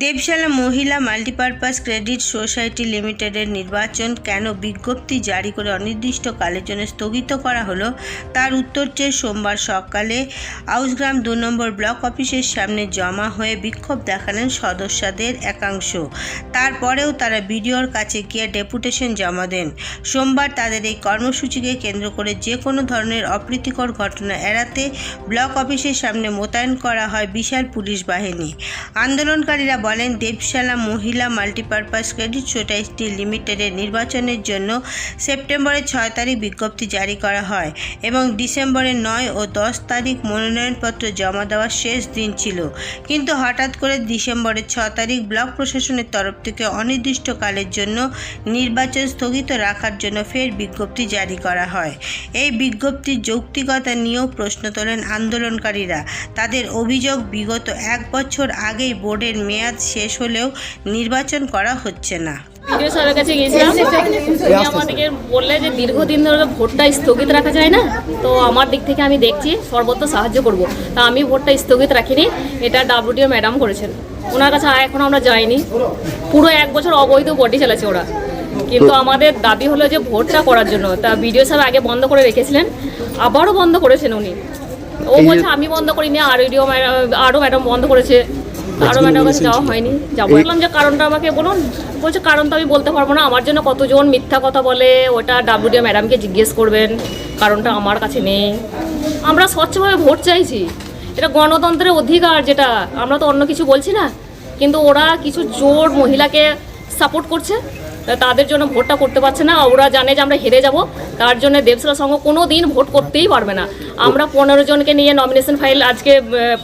দেবশালা মহিলা multipurpose credit society লিমিটেডের নির্বাচন কেন বিজ্ঞপ্তি জারি করে অনির্দিষ্টকালের জন্য স্থগিত করা হলো, তার উত্তর চেয়ে সোমবার সকালে আউসগ্রাম দু নম্বর ব্লক অফিসের সামনে জমা হয়ে বিক্ষোভ দেখালেন সদস্যদের একাংশ। তারপরেও তারা বিডিওর কাছে গিয়ে ডেপুটেশন জমা দেন। সোমবার তাদের এই কর্মসূচিকে কেন্দ্র করে যে কোনো ধরনের অপ্রীতিকর ঘটনা এড়াতে ব্লক অফিসের সামনে মোতায়েন করা হয় বিশাল পুলিশ বাহিনী। আন্দোলনকারীরা বলেন, দেবশালা মহিলা মাল্টিপারপাস ক্রেডিট সোসাইটি লিমিটেডের নির্বাচনের জন্য সেপ্টেম্বরের ছয় তারিখ বিজ্ঞপ্তি জারি করা হয় এবং ডিসেম্বরের নয় ও দশ তারিখ মনোনয়নপত্র জমা দেওয়ার শেষ দিন ছিল। কিন্তু হঠাৎ করে ডিসেম্বরের ছ তারিখ ব্লক প্রশাসনের তরফ থেকে অনির্দিষ্টকালের জন্য নির্বাচন স্থগিত রাখার জন্য ফের বিজ্ঞপ্তি জারি করা হয়। এই বিজ্ঞপ্তির যৌক্তিকতা নিয়েও প্রশ্ন তোলেন আন্দোলনকারীরা। তাদের অভিযোগ, বিগত এক বছর আগেই বোর্ডের মেয়াদ শেষ হলেও নির্বাচন করা হচ্ছে না। বিডিও স্যারের কাছে গিয়েছিলাম। উনি আমাদেরকে বললে যে দীর্ঘদিন ধরে ভোটটা স্থগিত রাখা যায় না তো আমার দিক থেকে আমি দেখছি সর্বত্র সাহায্য করব। তা আমি ভোটটা স্থগিত রাখিনি এটা ডাব্লিউডিও ম্যাডাম করেছেন। ওনার কাছে এখন আমরা যাইনি। পুরো এক বছর অবৈধ বডি চালাচ্ছে ওরা। কিন্তু আমাদের দাবি হলো যে ভোটটা করার জন্য। তা বিডিও সাহেব আগে বন্ধ করে রেখেছিলেন আবারও বন্ধ করেছেন উনি। ও বলছে আমি বন্ধ করিনি আর ভিডিও আরও ম্যাডাম বন্ধ করেছে। আরও ম্যাডাম কাছে যাওয়া হয়নি। যাব বললাম যে কারণটা আমাকে বলুন। বলছে কারণ তো আমি বলতে পারব না। আমার জন্য কতজন মিথ্যা কথা বলে ওটা ডাব্লিউডিও ম্যাডামকে জিজ্ঞেস করবেন। কারণটা আমার কাছে নেই। আমরা স্বচ্ছভাবে ভোট চাইছি। এটা গণতন্ত্রের অধিকার যেটা। আমরা তো অন্য কিছু বলছি না। কিন্তু ওরা কিছু জোর মহিলাকে সাপোর্ট করছে তাদের জন্য ভোটটা করতে পারছে না। ওরা জানে যে আমরা হেরে যাব তার জন্য দেবসলা সংঘ কোনো দিন ভোট করতেই পারবে না। আমরা পনেরো জনকে নিয়ে নমিনেশন ফাইল আজকে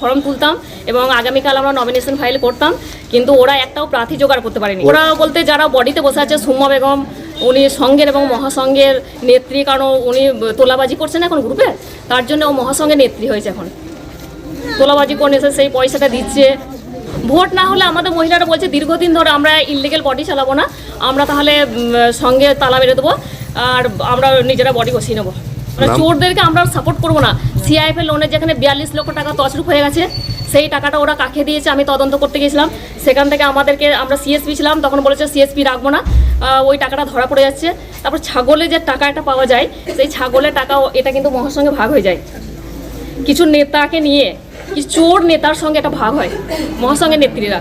ফর্ম তুলতাম এবং আগামীকাল আমরা নমিনেশন ফাইল করতাম কিন্তু ওরা একটাও প্রার্থী জোগাড় করতে পারেনি। ওরা বলতে যারা বডিতে বসে আছে সুম্মা বেগম উনি সংঘের এবং মহাসংঘের নেত্রী কারণ উনি তোলাবাজি করছেন এখন গ্রুপে তার জন্য ও মহাসংঘের নেত্রী হয়েছে এখন। তোলাবাজি করে এসে সেই পয়সাটা দিচ্ছে ভোট না হলে আমাদের মহিলারা বলছে দীর্ঘদিন ধরে আমরা ইলিগেল বডি চালাবো না। আমরা তাহলে সঙ্গে তালা মেরে দেবো আর আমরা নিজেরা বডি বসিয়ে নেব। মানে চোরদেরকে আমরা সাপোর্ট করব না। সিআইএফ এর লোনের যেখানে বিয়াল্লিশ লক্ষ টাকা তছরূপ হয়ে গেছে সেই টাকাটা ওরা কাকে দিয়েছে আমি তদন্ত করতে গেছিলাম সেখান থেকে আমাদেরকে আমরা সিএসপি ছিলাম তখন বলেছে সিএসপি রাখব না। ওই টাকাটা ধরা পড়ে যাচ্ছে। তারপর ছাগলে যে টাকাটা পাওয়া যায় সেই ছাগলের টাকা এটা কিন্তু মহাসঙ্গে ভাগ হয়ে যায়। কিছু নেতাকে নিয়ে চোর নেতার সঙ্গে একটা ভাগ হয়? মহাসংঘের নেত্রীরা।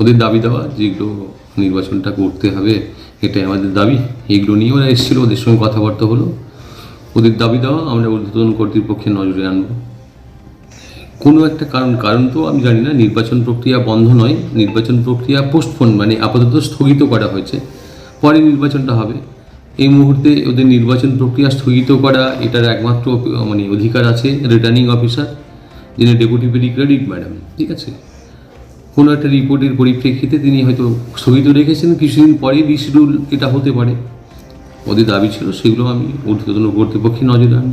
ওদের দাবি দেওয়া যে এগুলো নির্বাচনটা করতে হবে, এটাই আমাদের দাবি। এগুলো নিয়ে ওরা এসেছিল, ওদের সঙ্গে কথাবার্তা হলো। ওদের দাবি দেওয়া, আমরা ঊর্ধ্বতন কর্তৃপক্ষের নজরে আনব। কোনো একটা কারণ কারণ তো আমি জানি না, নির্বাচন প্রক্রিয়া বন্ধ নয়। নির্বাচন প্রক্রিয়া পোস্টপোন মানে আপাতত স্থগিত করা হয়েছে। পরে নির্বাচনটা হবে। এই মুহূর্তে ওদের নির্বাচন প্রক্রিয়া স্থগিত করা, এটার একমাত্র মানে অধিকার আছে রিটার্নিং অফিসার যিনি ডেপুটি পেরি ক্রেডিট ম্যাডাম ঠিক আছে? কোনো একটা রিপোর্টের পরিপ্রেক্ষিতে তিনি হয়তো স্থগিত রেখেছেন, কিছুদিন পরে রিশিডিউল এটা হতে পারে। ওদের দাবি ছিল, সেগুলো আমি ঊর্ধ্বতন কর্তৃপক্ষের নজরে আনি।